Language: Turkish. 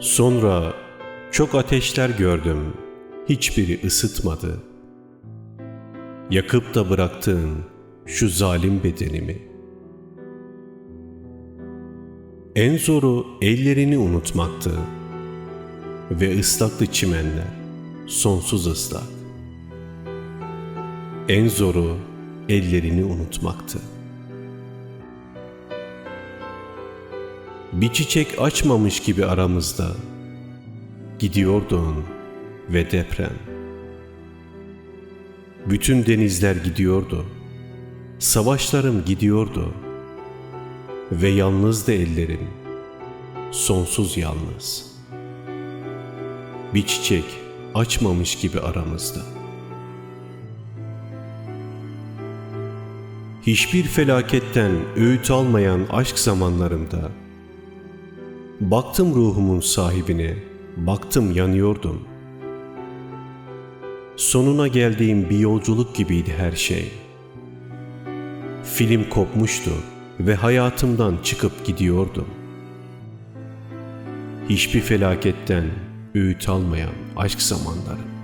Sonra çok ateşler gördüm, hiçbiri ısıtmadı. Yakıp da bıraktığın şu zalim bedenimi. En zoru ellerini unutmaktı ve ıslaktı çimenler, sonsuz ıslak. En zoru ellerini unutmaktı. Bir çiçek açmamış gibi aramızda gidiyordun ve deprem. Bütün denizler gidiyordu. Savaşlarım gidiyordu. Ve yalnızdı ellerim. Sonsuz yalnız. Bir çiçek açmamış gibi aramızda. Hiçbir felaketten öğüt almayan aşk zamanlarımda Baktım ruhumun sahibine, baktım yanıyordum. Sonuna geldiğim bir yolculuk gibiydi her şey. Film kopmuştu ve hayatımdan çıkıp gidiyordum. Hiçbir felaketten öğüt almayan aşk zamanlarım.